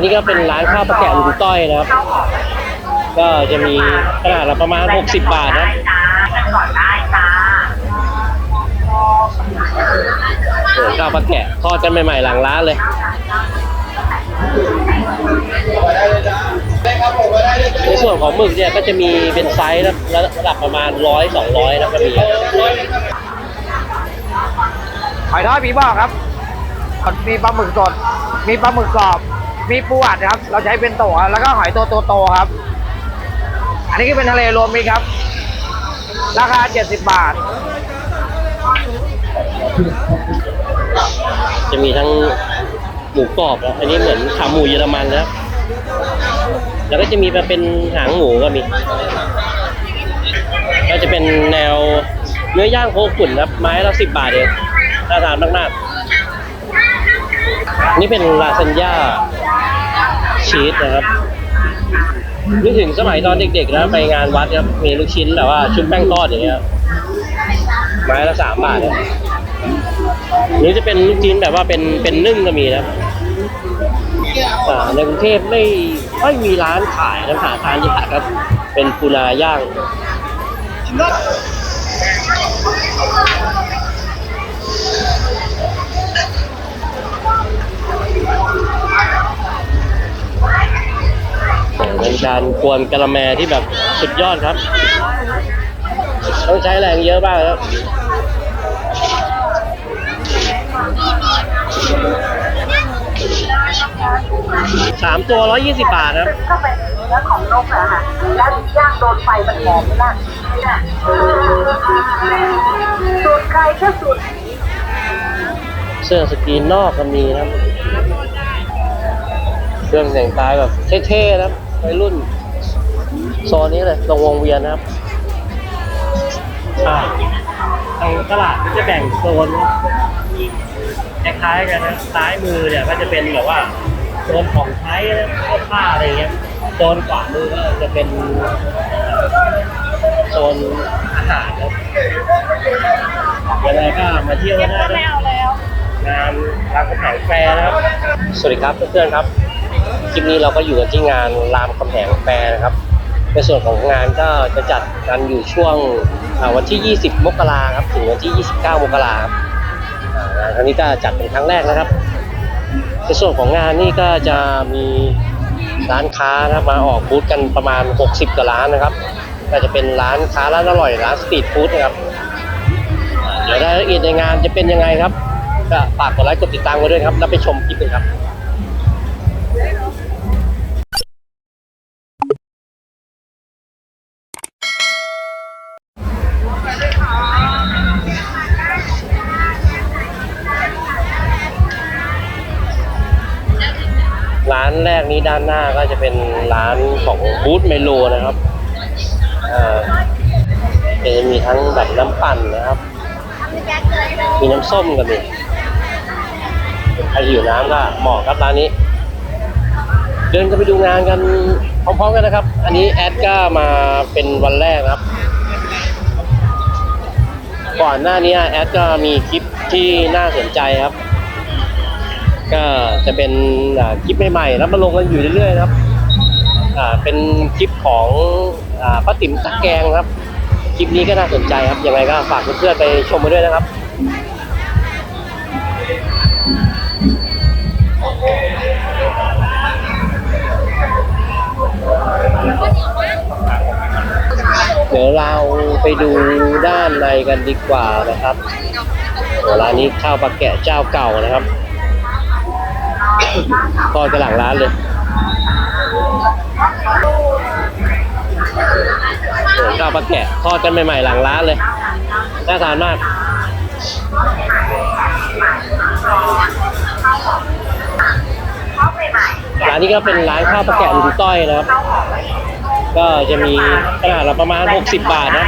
านนี้ก็เป็นร้านข้าวปลาแกะลุงต้อยนะครับ ก็จะมีขนาดละประมาณ 60 บาทนะจ้ากันก่อนได้จ้าเออข้าวปลาแกะทอดกันใหม่ๆหลังร้านเลยในส่วนของหมึกเนี่ยก็จะมีเป็นไซส์นะระดับประมาณร้อยสองร้อยนะก็มีหอยทอดผีบอกครับมีปลาหมึกสด มีปลาหมึกกรอบ มีปูอัดครับ เราใช้เป็นโตครับแล้วก็หอยตัวโตๆครับ อันนี้ก็เป็นทะเลรวมมิตรครับ ราคา 70 บาท จะมีทั้งหมูกรอบนะอันนี้เหมือนขาหมูเยอรมันนะครับแล้วก็จะมีมาเป็นหางหมูก็มี ก็จะเป็นแนวเนื้อย่างโคขุนนครับไม้ละสิบบาทเองน่าทานมากๆนี่เป็นลาซานญ่า ชีสนะครับนึกถึงสมัยตอนเด็กๆนะไปงานวัดครับมีลูกชิ้นแบบว่าชุบแป้งทอดอย่างเงี้ยไม้ละสามบาทนะหรือจะเป็นลูกชิ้นแบบว่าเป็นเป็นนึ่งก็มีนะในกรุงเทพไม่ไม่มีร้านขายนะหาทานยากครับ เป็นปูนาย่าง เป็นการกวนกะละแมที่แบบสุดยอดครับ ต้องใช้แรงเยอะมากครับสามตัวร้อยยี่สิบบาทครับก็เป็นเนื้อของนกอะค่ะแล้วย่างโดนไฟมันหอมมากเนี่ยสูตรใครก็สูตรเสื้อสกรีนนอกก็มีนะครับเครื่องแต่งกายแบบเท่ๆนะครับ วัยรุ่นโซนนี้เลยตรงวงเวียนนะครับอ่าทางตลาดก็จะแบ่งโซนคล้ายๆกันนะซ้ายมือเนี่ยก็จะเป็นแบบว่าโซนของใช้นะเสื้อผ้าอะไรเงี้ยโซนขวามือก็จะเป็นโซนอาหารครับยังไงก็มาเที่ยวกันได้นะงานรามคำแหงแฟร์นะครับ สวัสดีครับเพื่อนๆครับ คลิปนี้เราก็อยู่กันที่งานรามคำแหงแฟร์นะครับ ในส่วนของงานก็จะจัดกันอยู่ช่วงวันที่ 20 มกราครับถึงวันที่ 29 มกราครับงานครั้งนี้ก็จัดเป็นครั้งแรกนะครับ ในส่วนของงานนี่ก็จะมีร้านค้านะครับมาออกบูธกันประมาณ 60 กว่าร้านนะครับก็จะเป็นร้านค้าร้านอร่อยร้านสตรีทฟู้ดนะครับเดี๋ยวรายละเอียดในงานจะเป็นยังไงครับก็ฝากกดไลค์กดติดตามไว้ด้วยครับ แล้วไปชมคลิปกันครับ แรกนี้ด้านหน้าก็จะเป็นร้านของบูธเมโลนะครับจะมีทั้งแบบน้ำปั่นนะครับ มีน้ำส้มกันดิใครหิวน้ำก็เหมาะครับร้านนี้ เดินกันไปดูงานกันพร้อมๆกันนะครับ อันนี้แอดก็มาเป็นวันแรกครับ ก่อนหน้านี้แอดก็มีคลิปที่น่าสนใจครับ ก็จะเป็นคลิปใหม่ๆแล้วมาลงกันอยู่เรื่อยๆนะครับเป็นคลิปของอป้าติ๋มตักแกงครับ คลิปนี้ก็น่าสนใจครับยังไงก็ฝากเพื่อนๆไปชมมาด้วยนะครับเดี๋ยวเราไปดูด้านในกันดีกว่านะครับร้านนี้ข้าวปลาแกะเจ้าเก่านะครับ กระหลังร้านเลยโอ้ข้าวปลาแกะทอดกันใหม่ๆหลังร้านเลย น่าทานมากเข้าร้านนี้ก็เป็นร้านข้าวปลาแกะลุงต้อยนะครับ ก็จะมีขนาดละประมาณ 60 บาทนะ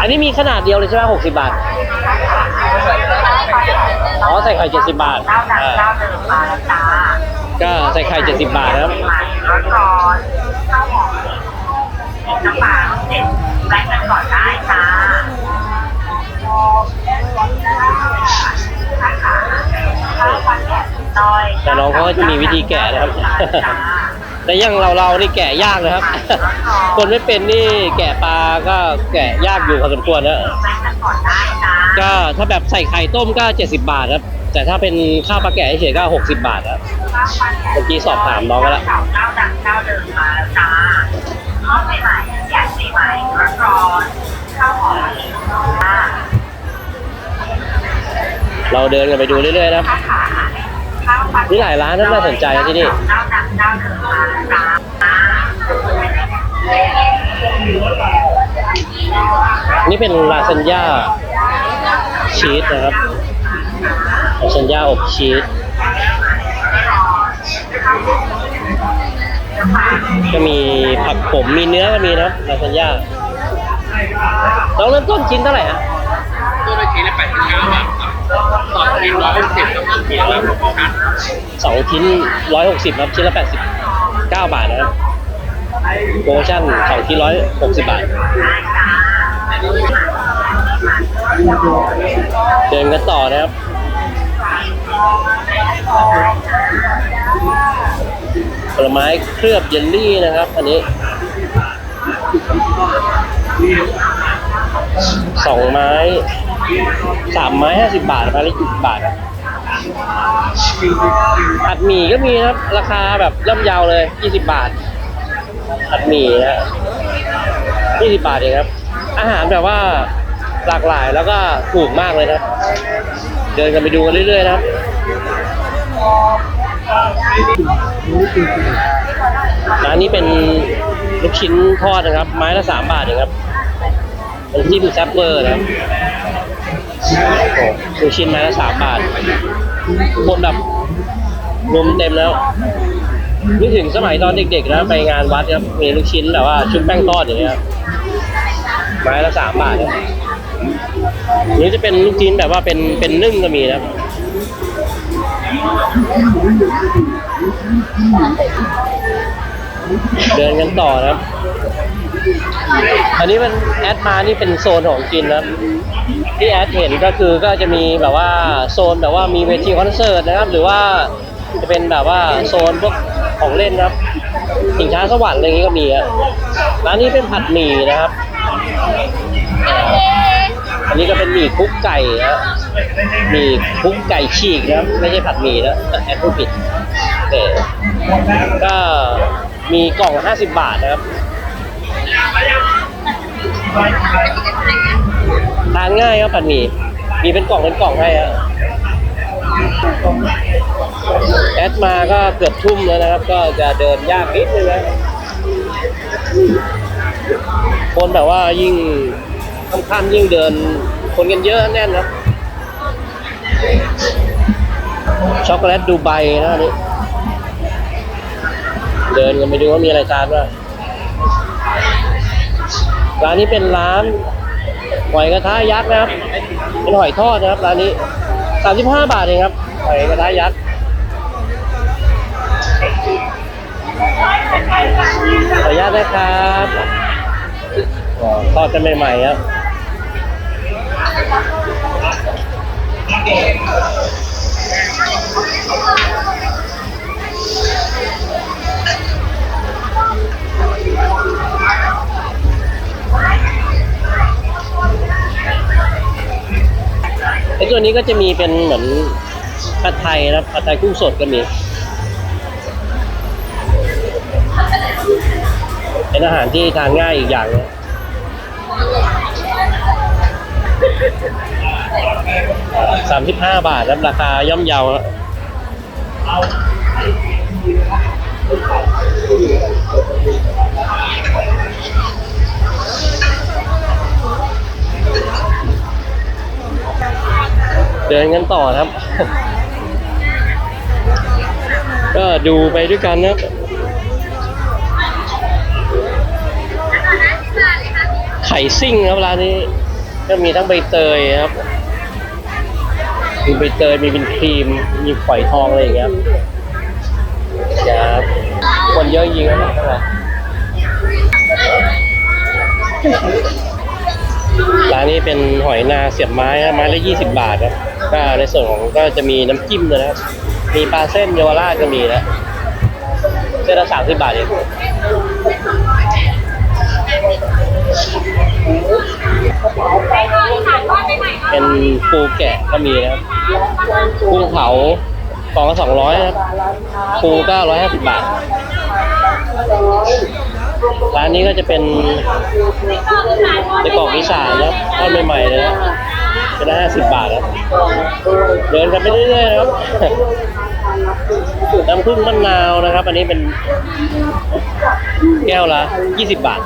อันนี้มีขนาดเดียวเลยใช่ไหม60 บาท ใส่ไข่70บาทเจ้าดังอ่าเจ้าเดิมมาแล้วจ้าก็ใส่ไข่70บาทนะครับใหม่ร้อนๆข้าวหอมน้ำปลาเด็ดแบล็กกันก่อนได้จ้าข้าวปลาแกะต้อยแต่น้องเขาก็จะมีวิธีแกะนะครับ แต่ยังเราเรานี่แกะยากนะครับ คนไม่เป็นนี่แกะปลาก็แกะยากอยู่พอสมควรนะก็ถ้าแบบใส่ไข่ต้มก็ 70 บาทครับ แต่ถ้าเป็นข้าวปลาแกะเฉยๆก็ 60 บาทครับเมื่อกี้สอบถามน้องก็แล้วเราเราเดินกันไปดูเรื่อยๆนะ มีหลายร้านนะน่าสนใจนะที่นี่นี่เป็นลาซานญ่าชีสนะครับลาซานญ่าอบชีสก็มีผักผมมีเนื้อก็มีนะครับลาซานญ่าต้องเริ่มต้นชิ้นเท่าไหร่ฮะตัวละชิ้นละแปดสิบเก้าบาท ครับสองชิ้นร้อยหกสิบกับชิ้นละหกพันสองชิ้นร้อยหกสิบครับชิ้นละแปดสิบเก้าบาทนะครับโปรโมชั่นสองชิ้นร้อยหกสิบบาท เดินกันต่อนะครับผลไม้เคลือบเยลลี่นะครับ อันนี้สองไม้ สามไม้ห้าสิบบาทไม้ละยี่สิบบาทครับผัดหมี่ก็มีนะครับ ราคาแบบย่อมเยาวเลยยี่สิบบาทผัดหมี่นะยี่สิบบาทเองครับ อาหารแบบว่าหลากหลายแล้วก็ถูกมากเลยนะ เดินกันไปดูกันเรื่อยๆนะครับร้านนี้เป็นลูกชิ้นทอดนะครับ ไม้ละสามบาทเองครับเป็นที่มีแซปเปอร์นะครับ โอ้ลูกชิ้นไม้ละสามบาทคนแบบรุมเต็มแล้วนึกถึงสมัยตอนเด็กๆนะไปงานวัดครับมีลูกชิ้นแบบว่าชุบแป้งทอดอย่างเงี้ยไม้ละสามบาทหรือจะเป็นลูกชิ้นแบบว่าเป็นเป็นนึ่งก็มีนะเดินกันต่อนะอันนี้มันแอดมานี่เป็นโซนของกินนะ ที่แอดเห็นก็คือก็จะมีแบบว่าโซนแบบว่ามีเวทีคอนเสิร์ตนะครับ หรือว่าจะเป็นแบบว่าโซนพวกของเล่นนะครับสิงช้าสวรรค์อะไรอย่างงี้ก็มีครับร้านนี้เป็นผัดหมี่นะครับ อันนี้ก็เป็นหมี่คลุกไก่นะหมี่คลุกไก่ฉีกนะครับไม่ใช่ผัดหมี่นะแอดพูดผิดโอเคก็มีกล่อง 50 บาทนะครับ ทานง่ายครับผัดหมี่มีเป็นกล่องเป็นกล่องให้ครับแอดมาก็เกือบทุ่มแล้วนะครับ ก็จะเดินยากนิดนึงนะคนแบบว่ายิ่งค่ำๆยิ่งเดิน คนกันเยอะแน่นครับช็อกโกแลตดูไบนะนนี้เดินกันไปดูว่ามีอะไรทานบ้างร้านนี้เป็นร้าน หอยกระทะยักษ์นะครับ เป็นหอยทอดนะครับร้านนี้สามสิบห้าบาทเองครับหอยกระทะยักษ์ขออนุญาตนะครับทอดกันใหม่ๆครับ ไอ้ตัวนี้ก็จะมีเป็นเหมือนผัดไทยนะผัดไทยกุ้งสดก็มีเป็นอาหารที่ทานง่ายอีกอย่างนะสามสิบห้าบาทครับราคาย่อมเยาครับ เดินกันต่อครับ ก็ดูไปด้วยกันนะไข่ซิ่งครับร้านนี้ ก็มีทั้งใบเตยครับ มีใบเตยมีเป็นครีม มีฝอยทองอะไรอย่างเงี้ยครับครับคนเยอะจริงครับข้างในร้านนี้เป็นหอยนาเสียบไม้ครับไม้ละยี่สิบบาทครับ ก็ในส่วนของก็จะมีน้ำจิ้มด้วยนะครับ มีปลาเส้นเยาวราชก็มีนะเส้นละสามสิบบาทเองเป็นปูแกะก็มีนะครับกุ้งเผากล่องละสองร้อยนะครับปูก็ร้อยห้าสิบบาท ร้านนี้ก็จะเป็นในกล่องอีสานนะครับทอดใหม่ๆเลยนะ เป็นละห้าสิบบาทครับเดินกันไปเรื่อยๆนะครับน้ำผึ้งมะนาวนะครับ อันนี้เป็นแก้วละ20บาท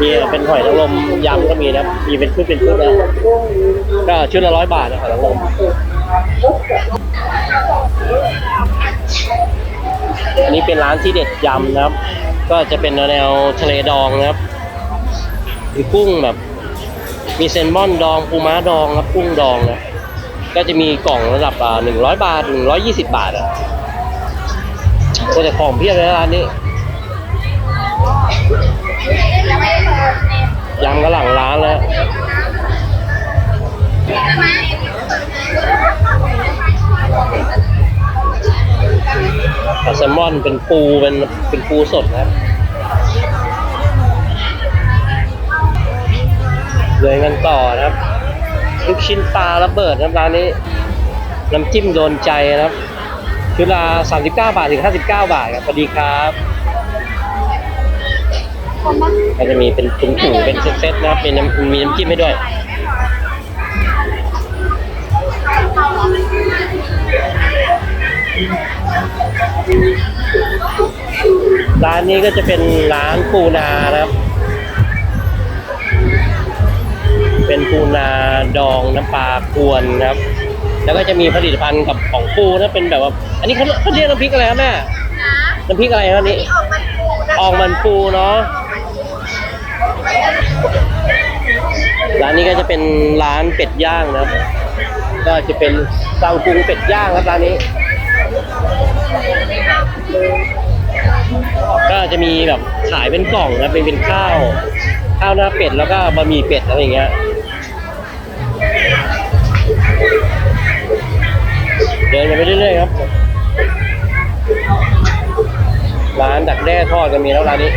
มีเป็นหอยนางรมยำก็มีนะมีเป็นชุดเป็นชุดนะก็ชุดละร้อยบาทนะหอยนางรมอันนี้เป็นร้านที่เด็ดยำนะครับ ก็จะเป็นแนวทะเลดองนะครับมีกุ้งแบบ มีเซนมอนดองปูม้าดองครับกุ้งดองนะก็จะมีกล่องระดับอ่าหนึ่งร้อยบาทหนึ่งร้อยยี่สิบบาทอะก็จะของเพียบเลยนร้านนี้ยำกระหลังร้านแล้วปลาแซลมอนเป็นปูเป็นเป็นปูสดนะ เลยกันต่อนะครับ ลูกชิ้นปลาระเบิดนะครับร้านนี้น้ำจิ้มโดนใจนะครับชุดละ39 บาทถึง 59 บาทครับสวัสดีครับก็จะมีเป็นถุงถุงๆเป็นเซตๆนะครับมีน้ำมีน้ำจิ้มให้ด้วยร้านนี้ก็จะเป็นร้านปูนานะครับ เป็นปูนาดองน้ำปลากวนนะครับ แล้วก็จะมีผลิตภัณฑ์กับของปูนะเป็นแบบว่า อันนี้เขาเขาเรียกน้ำพริกอะไรครับแม่น้ำพริกอะไรครับอันนี้ออกมันปูเนาะร้านนี้ก็จะเป็นร้านเป็ดย่างนะครับ ก็จะเป็นซังกุงเป็ดย่างครับร้านนี้ ก็จะมีแบบขายเป็นกล่องนะเป็นเป็นข้าว ข้าวหน้าเป็ดแล้วก็บะหมี่เป็ดอะไรอย่างเงี้ย เดินไปเรื่อยๆครับ ร้านดักแด้ทอดก็มีแล้วร้านนี้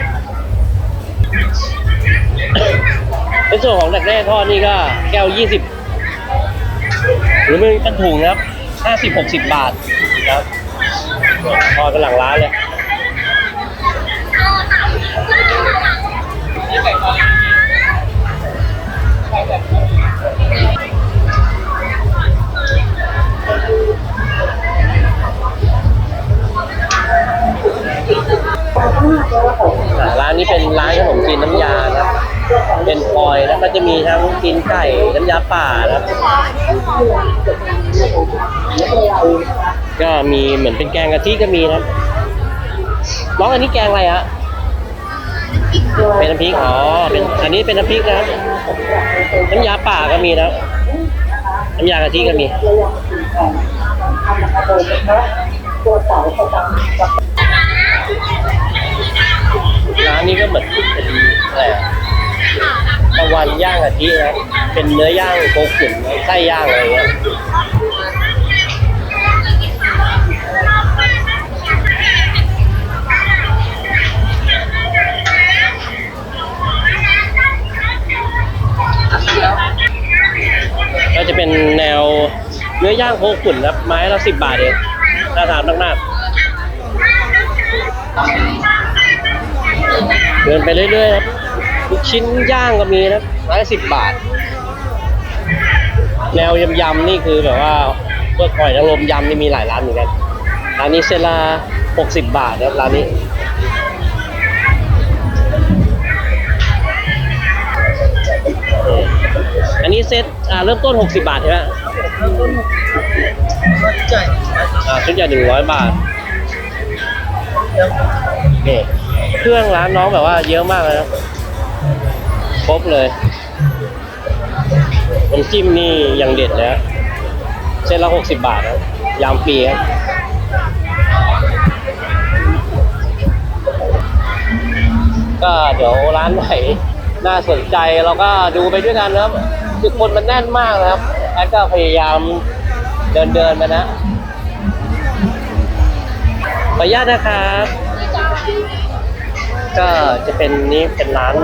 ในส่วนของดักแด้ทอดนี่ก็แก้วยี่สิบหรือไม่เป็ถุงนะครับห้าสิบหกสิบบาทนะครับทอดกันหลังร้านเลย ร้านขนมจีนน้ำยานะครับเป็นฟอยแล้วก็จะมีทั้งจีนไก่น้ำยาป่านะครับก็มีเหมือนเป็นแกงกะทิก็มีนะร้องอันนี้แกงอะไรฮะเป็นน้ำพริกอ๋อเป็นอันนี้เป็นน้ำพริกนะครับน้ำยาป่าก็มีนะน้ำยากะทิก็มีร้านนี้ก็เหมือน็นอะไรอะตะวันย่างกะทินะครับเป็นเนื้อย่างโคขุนไส้ย่างอะไรเงี้ยก็จะเป็นแนวเนื้อย่างโคขุนครับไม้ละสิบบาทเองน่าทานมากๆ เดินไปเรื่อยๆครับลูกชิ้นย่างก็มีนะไม้สิบบาท แนวยำๆนี่คือแบบว่าพวกหอยนางรมยำนี่มีหลายร้านเหมือนกันร้านนี้เซนละหกสิบบาทนะครับร้านนี้อันนี้เซตอ่าเริ่มต้น 60 บาทใช่ไหมอ่าชุดใหญ่หนึ่งร้อยบาทนี่เค ครื่องร้านน้องแบบว่าเยอะมากเลยนะครบเลยน้ำจิ้มนี่ยังเด็ดเลยเส้นละหกสิบบาทนะยำฟรีครับก็เดี๋ยวร้านไหนน่าสนใจเราก็ดูไปด้วยกันนะครับคือคนมันแน่นมากนะครับแอดก็พยายามเดินเดินไปนะออนุญาตนะครับ ก็จะเป็นนี่เป็นร้าน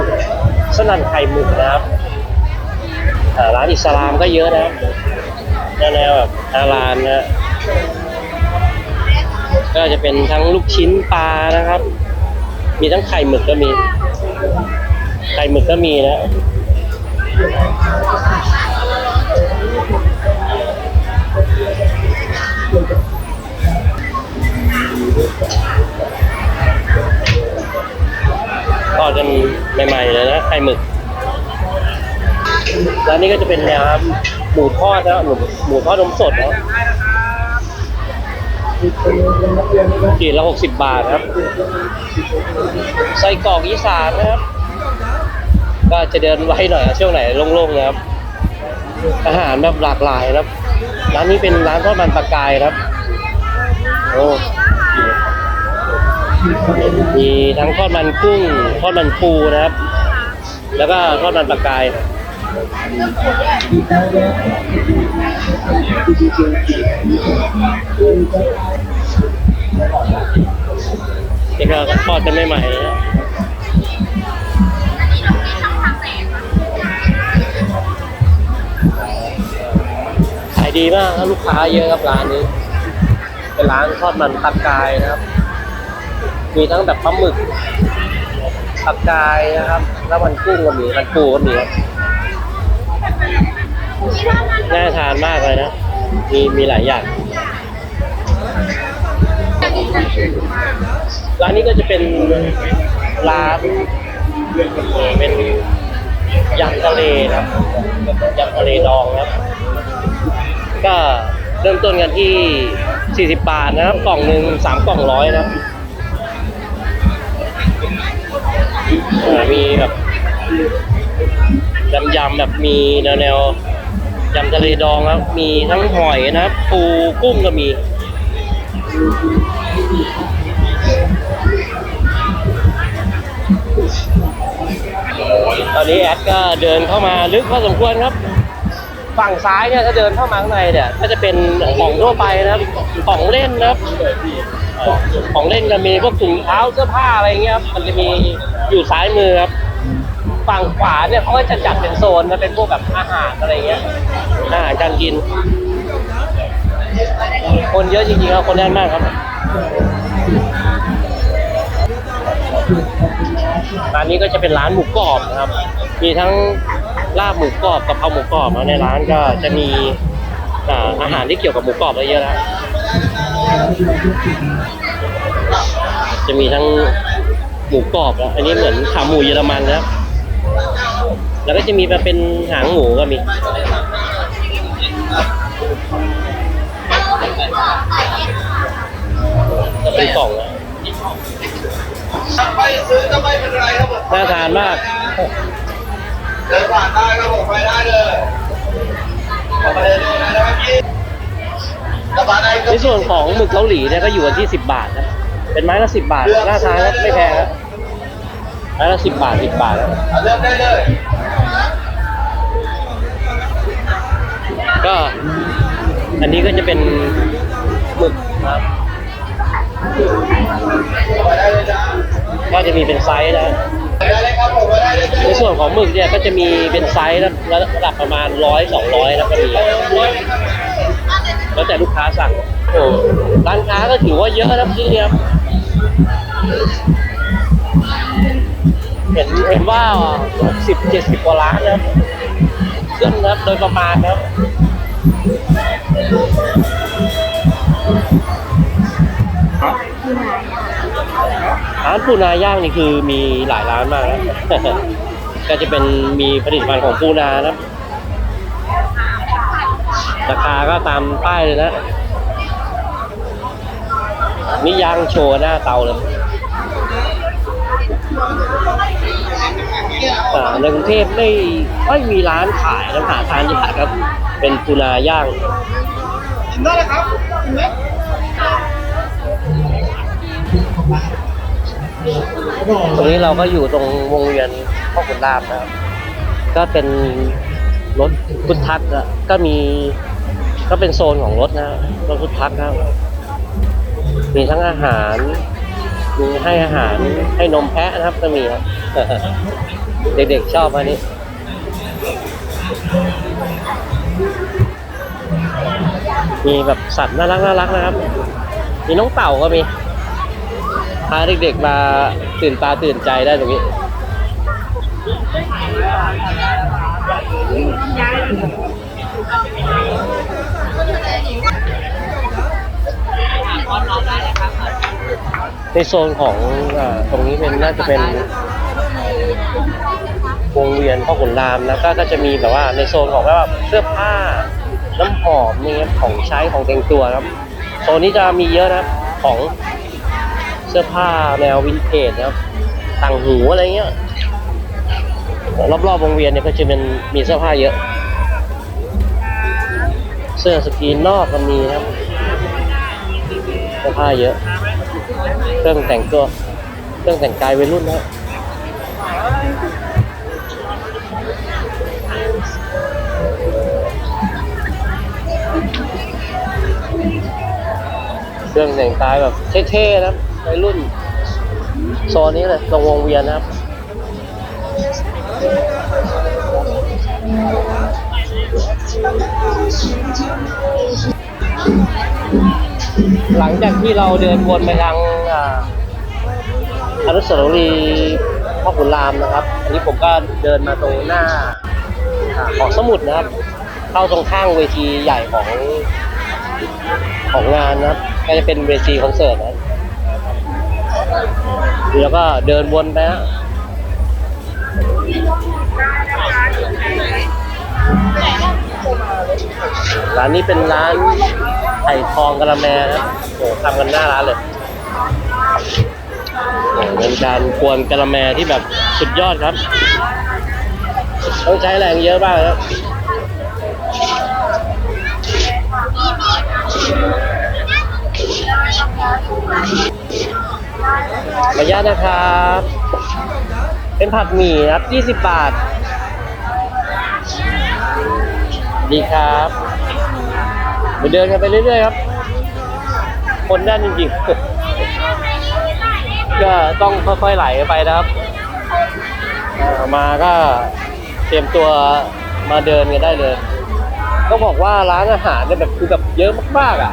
สนันไข่หมึกนะครับร้านอิสลามก็เยอะนะแนวแบบฮาลาลนะก็จะเป็นทั้งลูกชิ้นปลานะครับ มีทั้งไข่หมึกก็มี ไข่หมึกก็มีนะ ดกันใหม่ๆเลยนะไข่หมึกร้านนี้ก็จะเป็นแนวหมูทอดนะหมูหมูทอดนมสดนะขีดละหกสิบบาทครับไส้กรอกอีสานนะครับ ก็จะเดินไว้หน่อยช่วงไหนโล่งๆนะครับ อาหารแบบหลากหลายนะครับ ร้านนี้เป็นร้านทอดมันปลากายครับ โอ้ มีทั้งทอดมันกุ้งทอดมันปูนะครับ แล้วก็ทอดมันปลากายนี่ก็ทอดกันใหม่ๆเลยนะขายดีมากลูกค้าเยอะครับร้านนี้ เป็นร้านทอดมันปลากายนะครับ มีทั้งแบบปลาหมึกปลากายนะครับ แล้วมันกุ้งก็มีมันปูก็มีน่าทานมากเลยนะ มีมีหลายอย่าง ร้านนี้ก็จะเป็นร้านเป็นยำทะเลนะครับยำทะเลดองครับ ก็เริ่มต้นกันที่ 40 บาทนะครับ กล่องหนึ่งสามกล่องร้อยนะครับ มีแบบยำยำๆแบบมีแนวแนวๆยำทะเลดองครับ มีทั้งหอยนะครับปูกุ้งก็มี ตอนนี้แอดก็เดินเข้ามาลึกพอสมควรครับ ฝั่งซ้ายเนี่ยถ้าเดินเข้ามาข้างในเนี่ย ก็จะเป็นของทั่วไปนะครับ ของเล่นนะครับ ของเล่นก็มีพวกถุงเท้าเสื้อผ้าอะไรเงี้ยครับ มันจะมี อยู่ซ้ายมือครับฝั่งขวาเนี่ยเขาก็จะจัดเป็นโซนนะเป็นพวกแบบอาหารอะไรเงี้ยอาหารการกิน คนเยอะจริงๆครับคนแน่นมากครับร้านนี้ก็จะเป็นร้านหมูกรอบนะครับ มีทั้งลาบหมูกรอบกับเพราหมูกรอบในร้านก็จะมีอาหารที่เกี่ยวกับหมูกรอบเยอะแล้ว จะมีทั้ง หมูกรอบนะอันนี้เหมือนขาหมูเยอรมันนะครับแล้วก็จะมีมาเป็นหางหมูก็มีจะเป็นกล่องนะไม่ซื้อก็ไม่เป็นไรครับผมน่าทานมากเดินผ่านได้ครับผมไปได้เลยออกมาเดินะครับพี่ในส่วนของหมึกเกาหลีเนี่ยก็อยู่กันที่สิบบาทนะ เป็นไม้ละสิบบาทหน่าทานครับไม่แพงครับไม้ละสิบบาทสิบบาทครับเลือกได้เลยก็อันนี้ก็จะเป็นหมึกครับก็จะมีเป็นไซส์นะไปได้เลยครับผมไปได้เลยในส่วนของหมึกเนี่ยก็จะมีเป็นไซส์นะระดับประมาณร้อยสองร้อยนะก็มีแล้วแต่ลูกค้าสั่งโอ้ร้านค้าก็ถือว่าเยอะนะที่นี่ครับ เห็นเห็นว่าสิบเจ็ดสิบกว่าร้านนะครับขึ้นนะครับโดยประมาณนะครับร้านปูนาย่างนี่คือมีหลายร้านมากนะก็จะเป็นมีผลิตภัณฑ์ของปูนานะราคาก็ตามป้ายเลยนะ นี่ย่างโชว์หน้าเตาเลยอ่าในกรุงเทพไม่ไม่มีร้านขายนะหาทานยากครับ เป็นปูนาย่างกินได้เลยครับกินไหมตรงนี้เราก็อยู่ตรงวงเวียนพ่อขุนรามนะครับ ก็เป็นรถพุทธักก็มี ก็เป็นโซนของรถนะรถพุทธักนะครับ มีทั้งอาหาร มีให้อาหารให้นมแพะนะครับก็มีครับเด็กๆชอบอันนี้มีแบบสัตว์น่ารักน่ารักนะครับ มีน้องเต่าก็มี พาเด็กๆมาตื่นตาตื่นใจได้ตรงนี้ ในโซนของอตรงนี้เป็นน่าจะเป็นวงเวียนพ่อขุนรามแล้วก็ก็จะมีแบบว่าในโซนของแบบเสื้อผ้าน้ำหอมนี่ยของใช้ของแต่งตัวครับโซนนี้จะมีเยอะนะครับของเสื้อผ้าแนววินเทจนะครับต่างหูอะไรเงี้ยรอบๆวงเวียนเนี่ยก็จะเป็นมีเสื้อผ้าเยอะ เสื้อสกรีนนอกก็มีนะครับ สื้อผ้าเยอะ เครื่องแต่งตัว เครื่องแต่งกายวัยรุ่นนะเครื่องแต่งกายแบบเท่ๆนะวัยรุ่นโซนนี้เลยตรงวงเวียนนะครับ หลังจากที่เราเดินวนไปทางอนุสาวรีย์พ่อขุนรามนะครับ อันนี้ผมก็เดินมาตรงหน้าของสมุดนะครับ เข้าตรงข้างเวทีใหญ่ของของงานนะครับก็จะเป็นเวทีคอนเสิร์ตนะแล้วก็เดินวนไปฮะ ร้านนี้เป็นร้านไผ่ทองกะละแมครับโอ้โหทำกันหน้าร้านเลยเป็นการกวนกะละแมที่แบบสุดยอดครับ ต้องใช้แรงเยอะมากครับขออนุญาตนะครับ เป็นผัดหมี่ครับ 20 บาท ดีครับไปเดินกันไปเรื่อยๆครับ คนแน่นจริงๆ ก็ต้องค่อยๆไหลไปนะครับเอ่อมาก็เตรียมตัวมาเดินกันได้เลยก็บอกว่าร้านอาหารเนี่ยแบบคือแบบเยอะมากๆอะ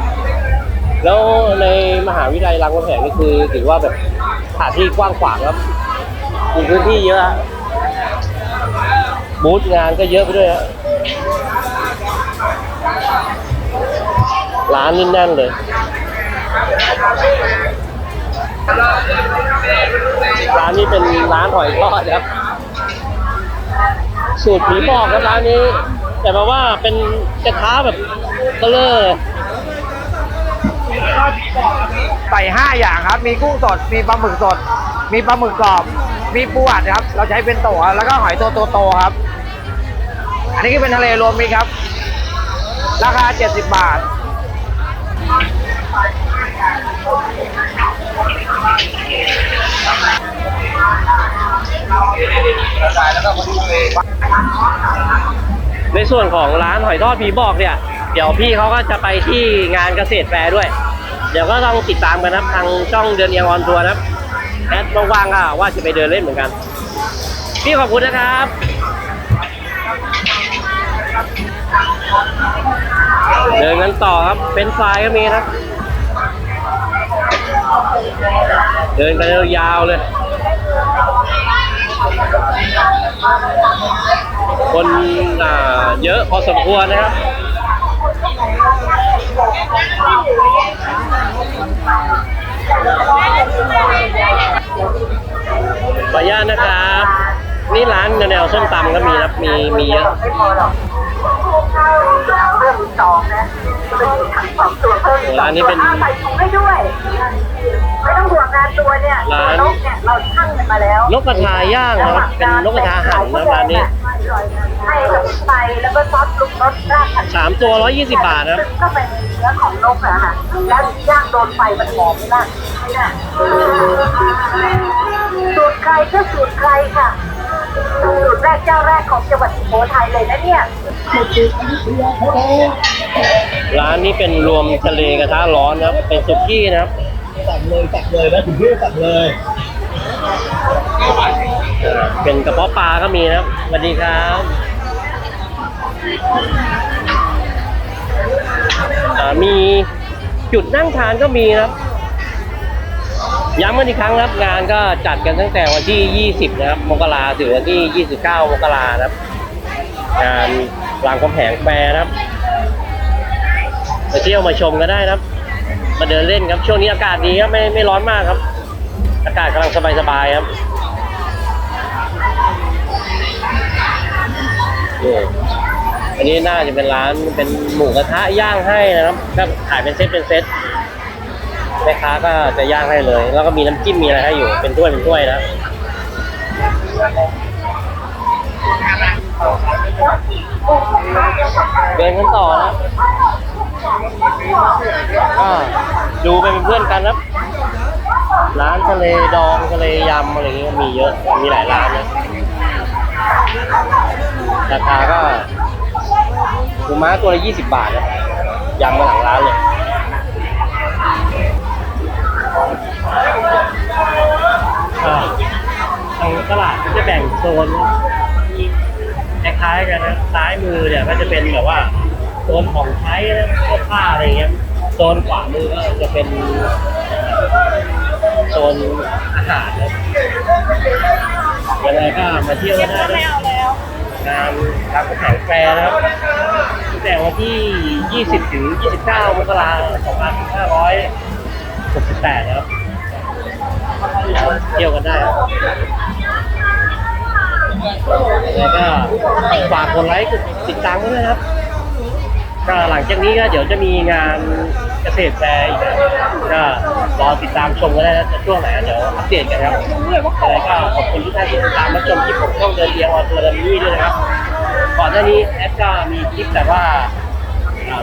แล้วในมหาวิทยาลัยรามคำแหงนี่คือถือว่าแบบสถานที่กว้างขวางครับมีพื้นที่เยอะฮะบูธงานก็เยอะไปด้วยฮะ ร้านนี่แน่นเลยร้านนี้เป็นร้านหอยทอดครับ สูตรผีบอกครับร้านนี้ แต่มาว่าเป็นกระทะแบบเบลอเลยใส่ห้าอย่างครับ มีกุ้งสด มีปลาหมึกสด มีปลาหมึกกรอบ มีปูอัดครับ เราใช้เป็นตัวแล้วก็หอยตัวโตๆครับ อันนี้ก็เป็นทะเลรวมมิตรครับ ราคา 70 บาท ในส่วนของร้านหอยทอดผีบอกเนี่ย เดี๋ยวพี่เขาก็จะไปที่งานเกษตรแฟร์ด้วย เดี๋ยวก็ต้องติดตามกันนะครับทางช่องเดือนเอียงออนทัวร์นะครับแอดว่างๆก็ว่าจะไปเดินเล่นเหมือนกัน พี่ขอบคุณนะครับ เดินกันต่อครับ เป็นไฟก็มีนะ เดินกันยาวเลย คนอ่าเยอะพอสมควรนะครับขออนุญาตนะครับ นี่ร้านแนวส้มตำก็มีนะมีมีเยอะ ไม่พอหรอกข้าวเพิ่มอีกสองนะเป็นทั้งสองตัวเพิ่มอีกสองร้านนี้ตัวเป็นอ้าวใส่ถุงให้ด้วย ไม่ต้องห่วงงานตัวเนี่ยร้านตัวนกเนี่ยเราชั่งกันมาแล้วนกกระทาย่างนะครับ เป็นนกกระทาหั่นนะร้านนี้ ให้สมุนไพรแล้วก็ซอสปรุงรสรากผัดสามตัวร้อยยี่สิบบาทนะครับก็เป็นเนื้อของนกอะค่ะแล้วย่างโดนไฟมันหอมไหมล่ะเนี่ยสูตรใครก็สูตรใครค่ะ สูตรแรกเจ้าแรกของจังหวัดสุโขทัยเลยนะเนี่ย ร้านนี้เป็นรวมทะเลกระทะร้อนนะครับ เป็นสุกี้นะครับ สั่งเลยสั่งเลยนะถึงที่สั่งเลยเออเป็นกระเพาะปลาก็มีนะครับสวัสดีครับอ่ามีจุดนั่งทานก็มีนะครับ ย้ำกันอีกครั้งครับงานก็จัดกันตั้งแต่วันที่ 20 นะครับมกราถึงวันที่ 29 มกรานะครับ งานรามคำแหงแฟร์นะครับมาเที่ยวมาชมก็ได้นะครับ มาเดินเล่นครับช่วงนี้อากาศดีครับไม่ไม่ร้อนมากครับ อากาศกำลังสบายๆครับอันนี้น่าจะเป็นร้านเป็นหมูกระทะย่างให้นะครับก็ขายเป็นเซตเป็นเซต แม่ค้าก็จะย่างให้เลย แล้วก็มีน้ำจิ้มมีอะไรให้อยู่ เป็นถ้วยเป็นถ้วยนะเดินกันต่อนะก็ดูไปเป็นเพื่อนกันนะร้านทะเลดองทะเลยำอะไรเงี้ยมีเยอะ มีหลายร้านนะราคาก็ปูม้าตัวละยี่สิบบาทนะยำมาหลังร้านเลย ก็ทางตลาดก็จะแบ่งโซนคล้ายๆกันนะซ้ายมือเนี่ยก็จะเป็นแบบว่าโซนของใช้เสื้อผ้าอะไรเงี้ยโซนขวามือก็จะเป็นโซนอาหารนะยังไงก็มาเที่ยวกันได้นะงานรามคำแหงแฟร์นะครับตั้งแต่วันที่ 20 ถึง 29 มกราคม 2568 นะครับ เที่ยวกันได้ครับแล้วก็ฝากกดไลค์กดติดตามด้วยนะครับก็หลังจากนี้ก็เดี๋ยวจะมีงานเกษตรแฟร์อีกนะก็รอติดตามชมกันได้นะจะช่วงไหนเดี๋ยวอัปเดตกันครับแล้วก็ขอบคุณทุกท่านที่ติดตามมาชมคลิปผมช่องเดินเดียวออนทัวร์เดินนี่ด้วยนะครับก่อนหน้านี้แอดก็มีคลิปแต่ว่า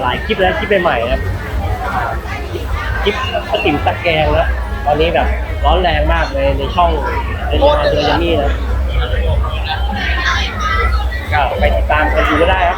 หลายคลิปแล้วคลิปใหม่ๆนะครับคลิปป้าติ๋มตะแกงแล้ว ตอนนี้แบบร้อนแรงมากในในช่องในงานเดอร์นี่นะก็ไปติดตามกันดูก็ได้ครับ